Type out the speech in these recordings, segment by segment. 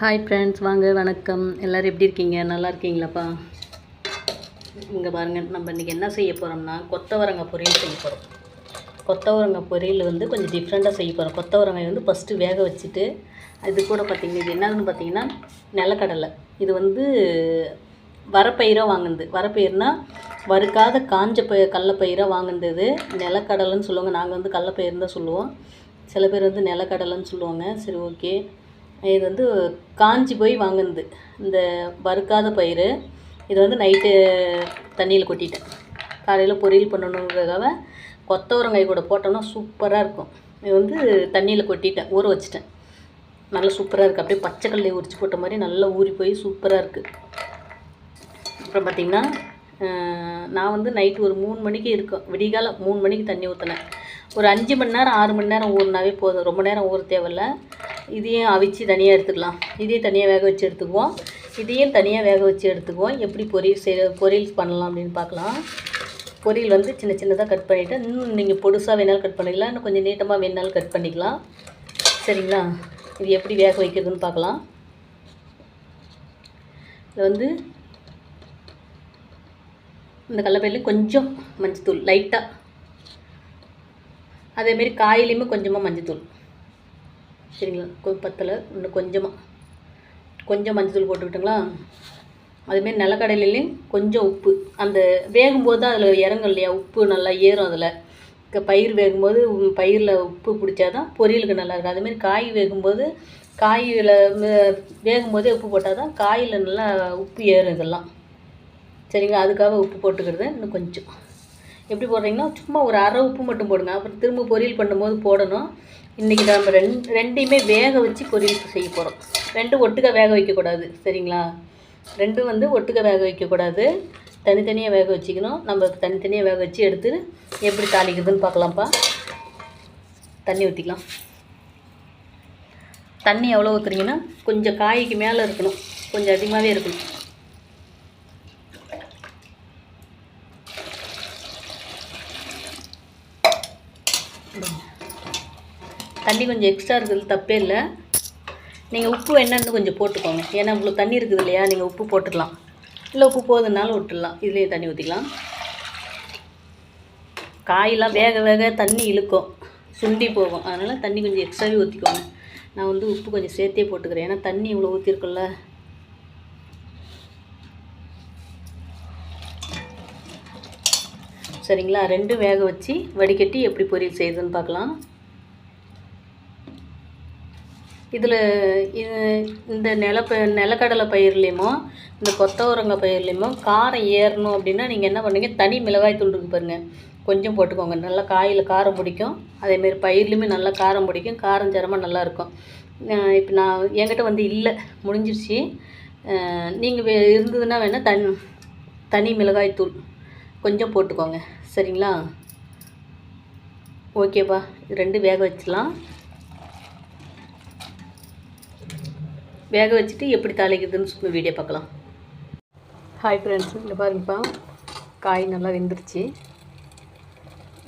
Hi friends வாங்க வணக்கம். எல்லோரும் எப்படி இருக்கீங்க? நல்லா இருக்கீங்களாப்பா? இங்கே பாருங்கள் நம்ம இன்றைக்கி என்ன செய்ய போகிறோம்னா கொத்தவரங்காய் பொரியல் செய்ய போகிறோம் கொத்தவரங்காய் பொரியல் வந்து கொஞ்சம் டிஃப்ரெண்ட்டாக செய்ய போகிறோம் கொத்தவரங்காய் வந்து ஃபஸ்ட்டு வேக வச்சுட்டு இது கூட பார்த்திங்கன்னா இது என்னதுன்னு பார்த்தீங்கன்னா நிலக்கடலை. இது வந்து வரப்பயிராக வாங்கினது. வரப்பயிர்னா வறுக்காத காஞ்ச ப கடலப்பயிராக வாங்குனது. நிலக்கடலைன்னு சொல்லுவாங்க. நாங்கள் வந்து கடலப்பயிர் தான் சொல்லுவோம். சில பேர் வந்து நிலக்கடலைன்னு சொல்லுவாங்க. சரி ஓகே. இது வந்து காஞ்சி போய் வாங்கினது. இந்த வறுக்காத பயிர் இது வந்து நைட்டு தண்ணியில் கொட்டிட்டேன். காலையில் பொரியல் பண்ணணுங்கிறதுக்காக கொத்தவரங்காய் கூட போட்டோன்னா சூப்பராக இருக்கும். இது வந்து தண்ணியில் கொட்டிட்டேன். ஊற வச்சிட்டேன். நல்லா சூப்பராக இருக்குது அப்படியே பச்சைக்கல்லையை உரிச்சு போட்ட மாதிரி நல்லா ஊறி போய் சூப்பராக இருக்குது அப்புறம் பார்த்திங்கன்னா நான் வந்து நைட்டு ஒரு மூணு மணிக்கு இருக்கும் விடிகால மூணு மணிக்கு தண்ணி ஊற்றினேன் ஒரு அஞ்சு மணி நேரம் ஆறு மணி நேரம் ஊறினாவே போதும். ரொம்ப நேரம் ஊற தேவையில்ல. இதையும் அவிச்சு தனியாக எடுத்துக்கலாம். இதையும் தனியாக வேக வச்சு எடுத்துக்குவோம். இதையும் தனியாக வேக வச்சு எடுத்துக்குவோம். எப்படி பொரியல் செய் பொரியல் பண்ணலாம் அப்படின்னு பார்க்கலாம். பொரியல் வந்து சின்ன சின்னதாக கட் பண்ணிவிட்டு இன்னும் நீங்கள் பொடுசாக வேணாலும் கட் பண்ணிக்கலாம் இன்னும் கொஞ்சம் நீட்டமாக வேணாலும் கட் பண்ணிக்கலாம். சரிங்களா? இது எப்படி வேக வைக்கிறதுன்னு பார்க்கலாம். இது வந்து இந்த கடலப்பயிலையும் கொஞ்சம் மஞ்சத்தூள் லைட்டாக அதேமாரி காயிலையுமே கொஞ்சமாக மஞ்சத்தூள். சரிங்களா? கொ பத்தலை இன்னும் கொஞ்சமாக கொஞ்சம் மஞ்சத்தூள் போட்டுக்கிட்டுங்களா? அதுமாரி நிலக்கடலையிலையும் கொஞ்சம் உப்பு. அந்த வேகும்போது தான் அதில் இறங்கும் இல்லையா? உப்பு நல்லா ஏறும் அதில். பயிர் வேகும்போது உ- பயிரில் உப்பு பிடிச்சா தான் பொரியலுக்கு நல்லா இருக்கும். அதேமாரி காய் வேகும்போது காயில் வேகும்போதே உப்பு போட்டால் தான் காயில் நல்லா உப்பு ஏறும் இதெல்லாம். சரிங்களா? அதுக்காக உப்பு போட்டுக்கிறது இன்னும் கொஞ்சம். எப்படி போடுறீங்கன்னா சும்மா ஒரு அரை உப்பு மட்டும் போடுங்க. அப்புறம் திரும்ப பொரியல் பண்ணும்போது போடணும். இன்றைக்கி நம்ம ரெண் ரெண்டையுமே வேக வச்சு பொரியல் செய்ய போகிறோம் ரெண்டும் ஒட்டுக்க வேக வைக்கக்கூடாது சரிங்களா? ரெண்டும் வந்து ஒட்டுக்க வேக வைக்கக்கூடாது. தனித்தனியாக வேக வச்சுக்கணும். நம்ம தனித்தனியாக வேக வச்சு எடுத்து எப்படி தாளிக்கிறதுன்னு பார்க்கலாம்ப்பா. தண்ணி ஊற்றிக்கலாம் தண்ணி எவ்வளோ ஊற்றுறீங்கன்னா கொஞ்சம் காய்க்கு மேலே இருக்கணும். கொஞ்சம் அதிகமாகவே இருக்கணும். தண்ணி கொஞ்சம் எக்ஸ்ட்ரா இருக்கிறது தப்பே இல்லை. நீங்கள் உப்பு என்னன்னு கொஞ்சம் போட்டுக்கோங்க. ஏன்னா இவ்வளோ தண்ணி இருக்குது இல்லையா நீங்கள் உப்பு போட்டுக்கலாம். இல்லை உப்பு போதுனாலும் விட்டுடலாம். இதுலேயே தண்ணி ஊற்றிக்கலாம் காயெல்லாம் வேக வேக தண்ணி இழுக்கும். சுண்டி போகும். அதனால் தண்ணி கொஞ்சம் எக்ஸ்ட்ராவே ஊற்றிக்கோங்க நான் வந்து உப்பு கொஞ்சம் சேர்த்தே போட்டுக்கிறேன். ஏன்னா தண்ணி இவ்வளோ ஊற்றிருக்குல்ல சரிங்களா? ரெண்டும் வேக வச்சு வடிகட்டி எப்படி பொரியல் செய்யுதுன்னு பார்க்கலாம். இதில் இது இந்த நிலப்ப நிலக்கடலை பயிர்லேயுமோ இந்த கொத்தவரங்காய் பயிர்லேயுமோ காரம் ஏறணும் அப்படின்னா நீங்கள் என்ன பண்ணுங்க தனி மிளகாய் தூள் இருக்கு பாருங்கள் கொஞ்சம் போட்டுக்கோங்க. நல்லா காயில் காரம் பிடிக்கும். அதேமாரி பயிர்லேயுமே நல்லா காரம் பிடிக்கும். காரம் ஜரமாக நல்லாயிருக்கும் இப்போ நான் என்கிட்ட வந்து இல்லை. முடிஞ்சிருச்சு. நீங்கள் இருந்ததுன்னா வேணால் தன் தனி மிளகாய் தூள் கொஞ்சம் போட்டுக்கோங்க. சரிங்களா? ஓகேப்பா. ரெண்டு வேக வச்சிடலாம். வேக வச்சுட்டு எப்படி தாளிக்கிறதுன்னு சொல்லி வீடியோ பார்க்கலாம். ஹாய் ஃப்ரெண்ட்ஸ் இங்கே பாருங்கப்பா. காய் நல்லா வெந்துருச்சு.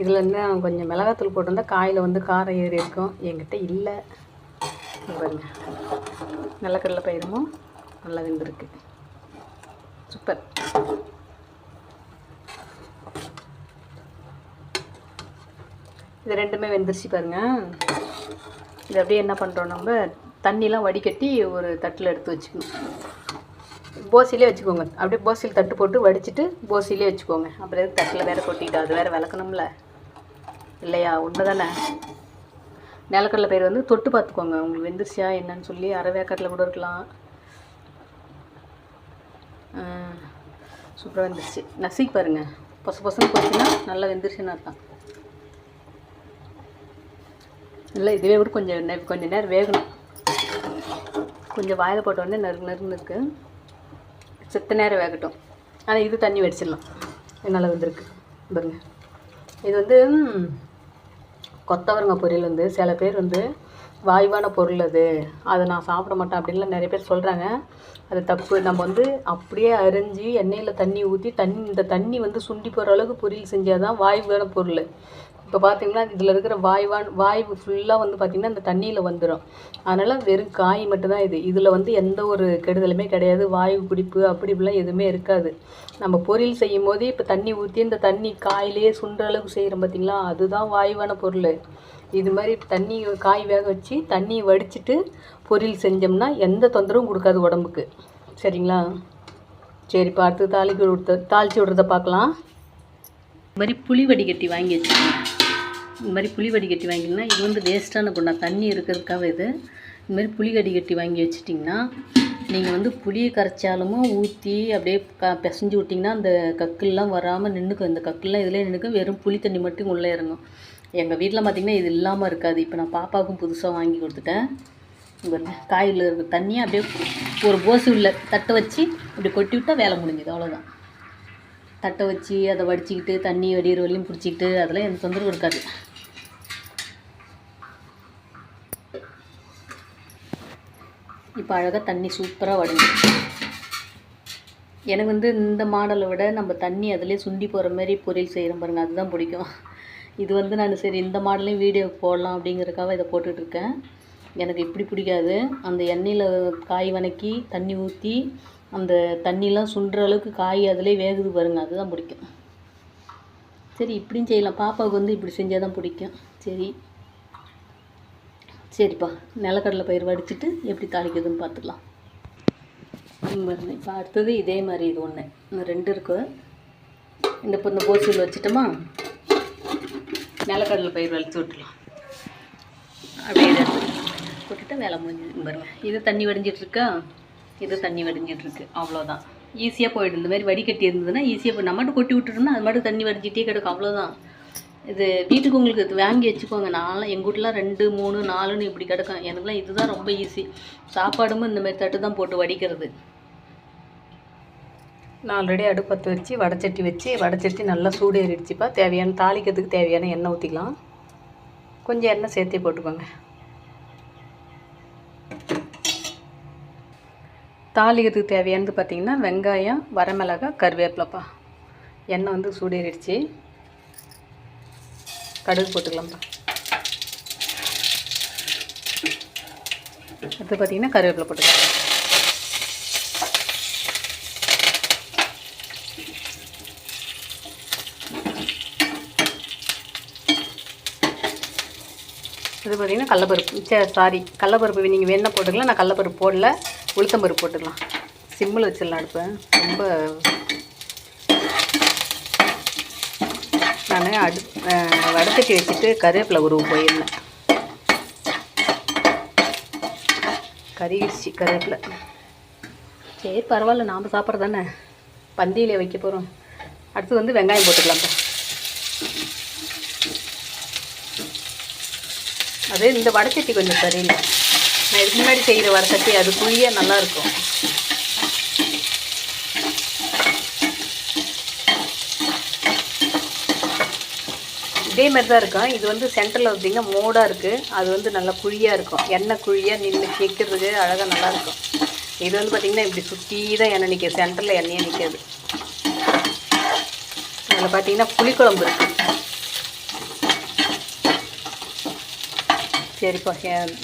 இதில் வந்து கொஞ்சம் மிளகாத்தூள் போட்டிருந்தா காயில் வந்து காரம் ஏறி இருக்கும். என்கிட்ட இல்லை. பாருங்க. நிலக்கடலை பயிருமும் நல்லா வெந்திருக்கு. சூப்பர் இது ரெண்டுமே வெந்துருச்சு பாருங்கள் இது அப்படியே என்ன பண்ணுறோம் நம்ம? தண்ணிலாம் வடிகட்டி ஒரு தட்டில் எடுத்து வச்சுக்கணும். போசிலே வச்சுக்கோங்க. அப்படியே போசியில் தட்டு போட்டு வடிச்சிட்டு போசிலே வச்சுக்கோங்க. அப்புறம் எதுக்கு தட்டில் வேறு கொட்டிட்டு அது வேறு விளக்கணும்ல? இல்லையா? உண்மை தானே நிலக்கடலை பயிர் வந்து தொட்டு பார்த்துக்கோங்க. உங்களுக்கு வெந்துருச்சியா என்னன்னு சொல்லி அரை வேக்காட்டில் கூட இருக்கலாம். சூப்பராக வெந்துருச்சு. நசுக்கி பாருங்கள் பொச பொசன்னு போச்சுன்னா நல்லா வெந்துருச்சுன்னு அர்த்தம். இல்லை இதுவே கூட கொஞ்சம் கொஞ்சம் நேரம் வேகணும். கொஞ்சம் வாயில் போட்ட உடனே நறுக்கு நறுக்குன்னு இருக்கு. செத்த நேரம் வேகட்டும். ஆனால் இது தண்ணி வடிச்சிடலாம். என்னால் நல்லா வந்திருக்கு. பாருங்க. இது வந்து கொத்தவரங்க பொரியல் வந்து சில பேர் வந்து வாய்வான பொருள் அது. அதை நான் சாப்பிட மாட்டேன் அப்படின்லாம் நிறைய பேர் சொல்கிறாங்க அது தப்பு. நம்ம வந்து அப்படியே அரிஞ்சு எண்ணெயில் தண்ணி ஊற்றி தண்ணி இந்த தண்ணி வந்து சுண்டி போகிற அளவுக்கு பொரியல் செஞ்சால் தான் வாய்வான பொருள். இப்போ பார்த்தீங்கன்னா இதில் இருக்கிற வாய்வான் வாய்வு ஃபுல்லாக வந்து பார்த்திங்கன்னா இந்த தண்ணியில் வந்துடும் அதனால் வெறும் காய் மட்டும்தான் இது. இதில் வந்து எந்த ஒரு கெடுதலுமே கிடையாது. வாயு பிடிப்பு அப்படி இப்படிலாம் எதுவுமே இருக்காது. நம்ம பொரியல் செய்யும் போதே இப்போ தண்ணி ஊற்றி இந்த தண்ணி காயிலே சுண்டுற அளவுக்கு செய்கிறோம் பார்த்திங்களா அதுதான் வாயுவான பொருள். இது மாதிரி தண்ணி காய் வேக வச்சு தண்ணியை வடிச்சிட்டு பொரியல் செஞ்சோம்னா எந்த தொந்தரவும் கொடுக்காது உடம்புக்கு. சரிங்களா? சரி அடுத்து தாளிக்கு விடுத்த தாளித்து விடுறத பார்க்கலாம். இது மாதிரி புளி வடிகட்டி வாங்கி வச்சுக்கோங்க இந்த மாதிரி புளி வடிகட்டி வாங்கினா இது வந்து வேஸ்ட்டான பொண்ணா தண்ணி இருக்கிறதுக்காக இது. இந்த மாதிரி புளி வடிகட்டி வாங்கி வச்சிட்டிங்கன்னா நீங்கள் வந்து புளியை கரைச்சாலும் ஊற்றி அப்படியே க பிசைஞ்சு விட்டிங்கன்னா அந்த கக்குலாம் வராமல் நின்றுக்கும் இந்த கக்குலாம் இதிலே நின்றுக்கும் வெறும் புளி தண்ணி மட்டும் உள்ளே இறங்கும். எங்கள் வீட்டில் பார்த்திங்கன்னா இது இல்லாமல் இருக்காது. இப்போ நான் பாப்பாவுக்கும் புதுசாக வாங்கி கொடுத்துட்டேன். காயில் இருக்க தண்ணியை அப்படியே ஒரு போசி உள்ள தட்டை வச்சு இப்படி கொட்டி விட்டால் வேலை முடிஞ்சுது. அவ்வளோதான் தட்டை வச்சு அதை வடிச்சிக்கிட்டு தண்ணி வடிகிற வழியும் பிடிச்சிக்கிட்டு அதெல்லாம் எந்த தொந்தரவு இருக்காது. இப்போ அழகாக தண்ணி சூப்பராக வடிஞ்சிருச்சு எனக்கு வந்து இந்த மாடலை விட நம்ம தண்ணி அதிலே சுண்டி போகிற மாதிரி பொரியல் செய்கிறோம் பாருங்கள் அதுதான் பிடிக்கும். இது வந்து நான் சரி இந்த மாடலையும் வீடியோ போடலாம் அப்படிங்கிறதுக்காக இதை போட்டுட்ருக்கேன் எனக்கு இப்படி பிடிக்காது. அந்த எண்ணெயில் காய் வதக்கி தண்ணி ஊற்றி அந்த தண்ணிலாம் சுண்டுற அளவுக்கு காய் அதிலே வேகுது பாருங்க அதுதான் பிடிக்கும். சரி இப்படியும் செய்யலாம். பாப்பாவுக்கு வந்து இப்படி செஞ்சால் தான் பிடிக்கும். சரி. சரிப்பா. நிலக்கடலை பயிர் வடிச்சிட்டு எப்படி தாளிக்குதுன்னு பார்த்துக்கலாம். பாருங்க இப்போ அடுத்தது இதே மாதிரி இது ஒன்று இன்னும் ரெண்டு இருக்கு. இந்த இப்போ இந்த போசியில் வச்சுட்டோமா? நிலக்கடலை பயிர் வலிச்சு விட்டுலாம் அப்படியே இதை போட்டுட்டு வேலை முடிஞ்சு பாருங்க. இது தண்ணி வடிஞ்சிட்ருக்கா இது தண்ணி வடிஞ்சிட்டு இருக்கு. அவ்வளோதான் ஈஸியாக போயிடும் இந்த மாதிரி வடிகட்டி இருந்ததுன்னா ஈஸியாக போய் நம்ம மட்டும் கொட்டி விட்டுட்டோம்னா அது மட்டும் தண்ணி வடிஞ்சிட்டே கிடக்கும். அவ்வளோதான் இது வீட்டுக்கு உங்களுக்கு இது வாங்கி வச்சுக்கோங்க. நான்லாம் எங்கள் வீட்லாம் ரெண்டு மூணு நாலுன்னு இப்படி கிடக்கும். எனக்குலாம் இதுதான் ரொம்ப ஈஸி சாப்பாடும் இந்த மாதிரி தட்டு தான் போட்டு வடிக்கிறது. நான் ஆல்ரெடி அடுப்பத்து வச்சு வடச்சட்டி வச்சு வடச்சட்டி நல்லா சூடு ஏறிடுச்சுப்பா தேவையான தாளிக்கிறதுக்கு தேவையான எண்ணெய் ஊற்றிக்கலாம் கொஞ்சம் எண்ணெய் சேர்த்தே போட்டுக்கோங்க. தாளிக்கிறதுக்கு தேவையானது பார்த்திங்கன்னா வெங்காயம் வரமிளகாய் கருவேப்பிலப்பா. எண்ணெய் வந்து சூடேறிடுச்சு. கடுகு போட்டுக்கலாம்ப்பா. அடுத்து பார்த்திங்கன்னா கருவேப்பிலை போட்டுக்கலாம். இது பார்த்திங்கன்னா கடலப்பருப்பு. சே சாரி கடலப்பருப்பு நீங்கள் வேணால் போட்டுக்கலாம். நான் கடலப்பருப்பு போடல உளுத்தம்பருப்பு போட்டுக்கலாம். சிம்மில் வச்சிடலாம் அடுப்பேன் ரொம்ப நான் அடு வடச்சட்டி வச்சுட்டு கருவேப்பிலை உருவு போயிருந்தேன் கறிகிடுச்சு கருவேப்பிலை. சரி பரவாயில்ல நாம் சாப்பிட்றது தானே. பந்தியில் வைக்க போகிறோம் அடுத்து வந்து வெங்காயம் போட்டுக்கலாம்ப்பா அது இந்த வடச்சட்டி கொஞ்சம் சரியில்லை. நான் இதுக்கு முன்னாடி செய்கிற வடச்சட்டி அது குழிய நல்லாயிருக்கும் இதே மாதிரி தான் இருக்கும். இது வந்து சென்டரில் பார்த்தீங்கன்னா மோடாக இருக்குது அது வந்து நல்லா குழியாக இருக்கும். எண்ணெய் குழியாக நின்று கேட்குறதுக்கு அழகாக நல்லாயிருக்கும் இது வந்து பார்த்திங்கன்னா இப்படி சுற்றி தான் எண்ணெய் நிற்கிது சென்டரில் எண்ணெயே நிற்காது அதில் பார்த்தீங்கன்னா புளிக்குழம்பு இருக்குது சரிப்பா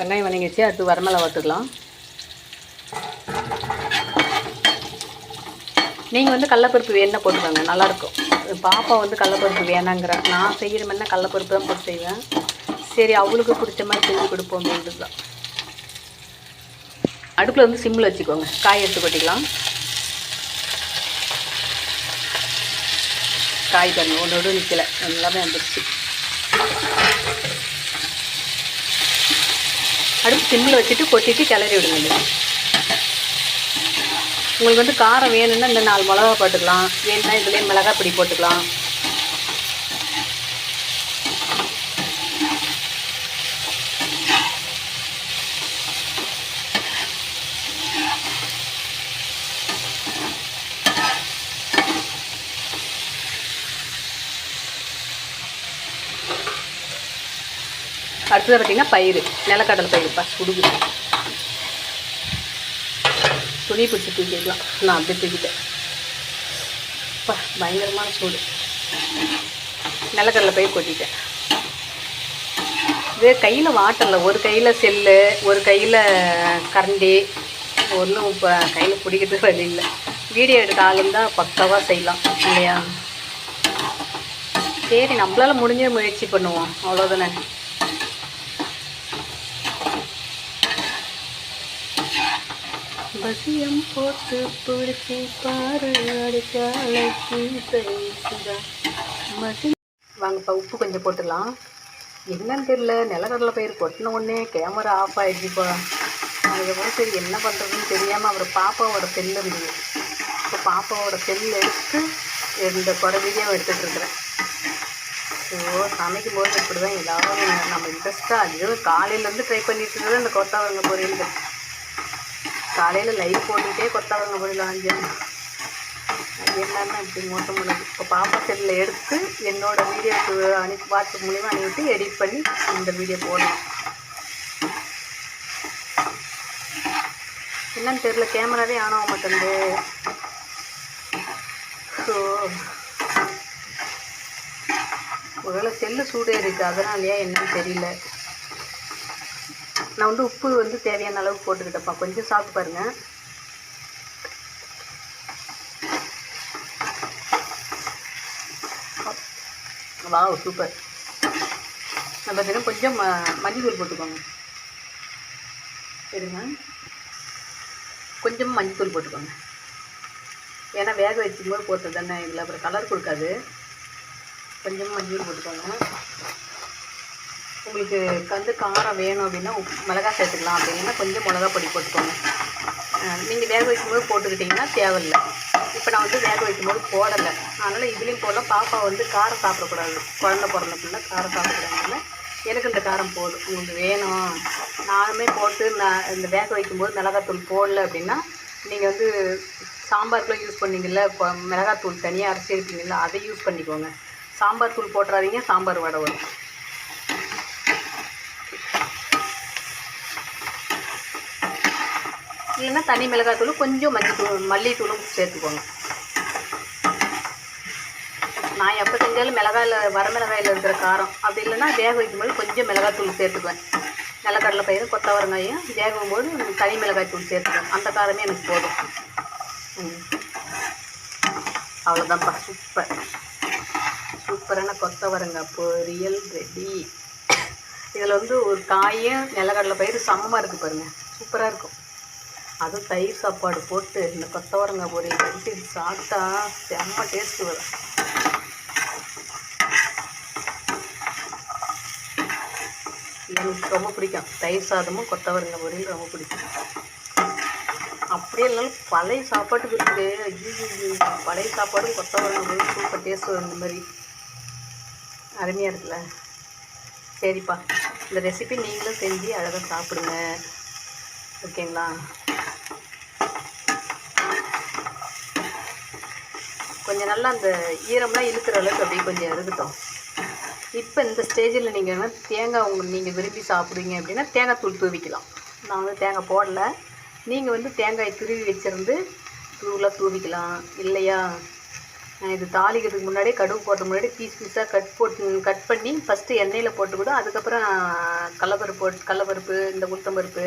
வெங்காயம் வதங்கிச்சு அடுத்து வரமலை வறுத்துக்கலாம். நீங்கள் வந்து கடலப்பருப்பு வேணுன்னா போட்டுக்கோங்க. நல்லாயிருக்கும் பாப்பா வந்து கடலப்பருப்பு வேணாங்கிறா. நான் செய்கிற மாதிரினா கடலப்பருப்பு தான் போட்டு செய்வேன். சரி அவளுக்கு பிடிச்ச மாதிரி செஞ்சு கொடுப்போம் அப்படின்றது தான் அடுப்பில் வந்து சிம்மில் வச்சுக்கோங்க. காய் எடுத்து கொட்டிக்கலாம். காய் தண்ணி ஒன்று ஒன்று நிற்கலை எல்லாமே வந்துடுச்சு அடுப்பு சிம்மில் வச்சுட்டு கொட்டிட்டு கிளறி விடுங்க. உங்களுக்கு வந்து காரம் வேணும்னா இந்த நாலு மிளகா போட்டுக்கலாம். வேணும்னா இதுலேயே மிளகா பொடி போட்டுக்கலாம். அடுத்தது பார்த்தீங்கன்னா பயிர் நிலக்கடலை பயிர்ப்பா சுடுகு துணி பிடிச்சி தூக்கிக்கலாம். நான் அப்படியே தூக்கிட்டேன். அப்பா பயங்கரமான சூடு. நிலக்கடலை போய் கொட்டிட்டேன். இது கையில் வாட்டல ஒரு கையில் செல்லு ஒரு கையில் கரண்டி ஒன்றும் இப்போ கையில் பிடிக்கிறதுக்கு வழி இல்லை. வீடியோ எடுக்க ஆள் இருந்தால் பக்காவாக செய்யலாம் இல்லையா? சரி நம்மளால் முடிஞ்ச முயற்சி பண்ணுவோம். அவ்வளோதானே பசியம் போட்டு பிடிச்சி பாரு அடிச்சாலைக்கு பேசுதா வாங்கப்பா உப்பு கொஞ்சம் போட்டுடலாம். என்னன்னு தெரியல நிலக்கடலை பயிர் கொட்டின உடனே கேமரா ஆஃப் ஆயிடுச்சுப்பா. அதுக்கப்புறம் சரி என்ன பண்ணுறதுன்னு தெரியாமல் அவர் பாப்பாவோட செல் இருந்தது இப்போ பாப்பாவோட செல் எடுத்து இந்த குறை வீடியோ எடுத்துகிட்டு ஸோ சமைக்கும் போது இப்படி தான் ஏதாவது நம்ம இன்ட்ரெஸ்ட்டாக அதுவும் காலையிலேருந்து ட்ரை பண்ணிட்டு இருக்கிறது இந்த கொத்தவரங்க பொரியல் காலையில் லைட் போட்டுக்கிட்டே கொத்தவரங்க பொரியல் வாங்கியாங்க அது என்னன்னா இப்படி மோசம் பண்ணுது? இப்போ பாப்பா செல்லில் எடுத்து என்னோடய வீடியோக்கு அனுப்பி வாட்ஸ்அப் மூலிமா அனுப்பிட்டு எடிட் பண்ணி இந்த வீடியோ போடணும். என்னன்னு தெரில கேமராவே ஆன் ஆக மாட்டேங்குது. ஸோ ஒருவேளை செல்லு சூடே இருக்குது அதனாலயா என்னன்னு தெரியல. நான் வந்து உப்பு வந்து தேவையான அளவு போட்டுக்கிட்டப்பா கொஞ்சம் சாப்பிட்டு பாருங்க. Wow super. நம்ம பார்த்தீங்கன்னா கொஞ்சம் ம- மஞ்சள் போட்டுக்கோங்க. சரிங்க கொஞ்சம் மஞ்சள் போட்டுக்கோங்க. ஏன்னா வேக வைக்கும்போது போட்டது தானே இதில் அப்புறம் கலர் கொடுக்காது. கொஞ்சம் மஞ்சள் போட்டுக்கோங்க. உங்களுக்கு வந்து காரம் வேணும் அப்படின்னா உப்பு மிளகாய் சேர்த்துக்கலாம். அப்படின்னா கொஞ்சம் மிளகா பொடி போட்டுக்கோங்க. நீங்கள் வேக வைக்கும்போது போட்டுக்கிட்டிங்கன்னா தேவையில்லை. இப்போ நான் வந்து வேக வைக்கும்போது போடலை. அதனால் இதுலேயும் போடலாம் பாப்பா வந்து காரம் சாப்பிடக்கூடாது. குழந்த பிறந்த பிள்ளை காரம் சாப்பிடக்கூடாதுனால எனக்கு இந்த காரம் போதும். உங்களுக்கு வேணும். நானுமே போட்டு நான் இந்த வேக வைக்கும்போது மிளகாத்தூள் போடல அப்படின்னா நீங்கள் வந்து சாம்பாருக்குலாம் யூஸ் பண்ணீங்கல்ல மிளகாத்தூள் தனியாக அரைச்சி எடுப்பீங்கல்ல அதை யூஸ் பண்ணிக்கோங்க. சாம்பார் தூள் போட்டுறாதீங்க சாம்பார் வடை வரும். இல்லைன்னா தனி மிளகாய் தூள் கொஞ்சம் மஞ்சத்தூள் மல்லித்தூளும் சேர்த்துக்கோங்க. நான் எப்போ செஞ்சாலும் மிளகாயில் வரமிளகாயில் இருக்கிற காரம் அப்படி இல்லைன்னா வேக வைக்கும்போது கொஞ்சம் மிளகாய் தூள் சேர்த்துக்குவேன். நிலக்கடலை பயிரும் கொத்தவரங்காயும் வேகும் போது தனி மிளகாய் தூள் சேர்த்துக்குவேன். அந்த காரமே எனக்கு போதும். ம். அவ்வளோதான்ப்பா சூப்பர். சூப்பரான கொத்தவரங்காய் பொரியல் ரெடி இதில் வந்து ஒரு காயும் நிலக்கடலை பயிர் சமமாக இருக்குது பாருங்கள் சூப்பராக இருக்கும். அதுவும் தயிர் சாப்பாடு போட்டு இந்த கொத்தவரங்காய் பொரியல் கட்டி சாப்பிட்டா செம்ம டேஸ்ட்டு வரும். எனக்கு ரொம்ப பிடிக்கும். தயிர் சாதமும் கொத்தவரங்காய் பொரியல் ரொம்ப பிடிக்கும். அப்படியே இல்லைனாலும் பழைய சாப்பாட்டுக்கு இருக்குது பழைய சாப்பாடும் கொத்தவரங்காய் பொரியல் சூப்பர் டேஸ்ட் இந்த மாதிரி. அருமையாக இருக்குல்ல? சரிப்பா. இந்த ரெசிபி நீங்களும் செஞ்சு அழகாக சாப்பிடுங்க. ஓகேங்களா? கொஞ்சம் நல்லா அந்த ஈரம்லாம் இழுக்கிற அளவுக்கு அப்படியே கொஞ்சம் இருக்கட்டும். இப்போ இந்த ஸ்டேஜில் நீங்கள் வந்து தேங்காய் உங்க நீங்கள் விரும்பி சாப்பிடுவீங்க அப்படின்னா தேங்காய் தூள் தூவிக்கலாம். நான் வந்து தேங்காய் போடல. நீங்கள் வந்து தேங்காய் துருவி வச்சுருந்து தூளாக தூவிக்கலாம். இல்லையா? நான் இது தாளிக்கிறதுக்கு முன்னாடியே கடுகு போடுறதுக்கு முன்னாடி பீஸ் பீஸாக கட் போட்டு கட் பண்ணி ஃபஸ்ட்டு எண்ணெயில் போட்டு கூட அதுக்கப்புறம் கடலப்பருப்பு போட்டு கடலப்பருப்பு இந்த உளுத்தம்பருப்பு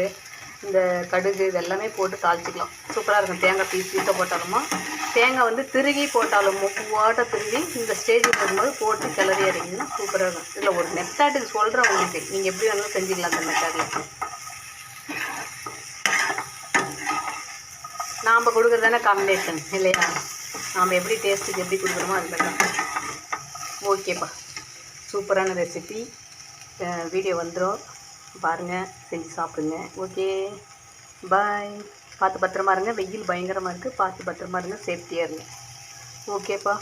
இந்த கடுகு இது எல்லாமே போட்டு தாளிச்சிக்கலாம். சூப்பராக இருக்கும். தேங்காய் பீஸ் வீட்டை போட்டாலுமா. தேங்காய் வந்து திருகி போட்டாலும் பூவாட்ட திருகி இந்த ஸ்டேஜுக்கு இருக்கும்போது போட்டு கிளறி இறங்கிங்கன்னா சூப்பராக இருக்கும். இதில் ஒரு மெத்தாட்டுக்கு சொல்கிறேன் உங்களுக்கு. நீங்கள் எப்படி வேணாலும் செஞ்சுக்கலாம் அந்த மெத்தடில் நாம் கொடுக்குறது தானே காம்பினேஷன் இல்லையா? நாம் எப்படி டேஸ்ட்டுக்கு எப்படி கொடுக்குறோமோ அது தான். ஓகேப்பா சூப்பரான ரெசிபி வீடியோ வந்துடும் பாருங்கள் செஞ்சு சாப்பிடுங்க. ஓகே பாய் பார்த்து பத்திரமா இருங்க. வெயில் பயங்கரமாக இருக்குது பார்த்து பத்திரமா இருங்க. சேஃப்டியாக இருங்க. ஓகேப்பா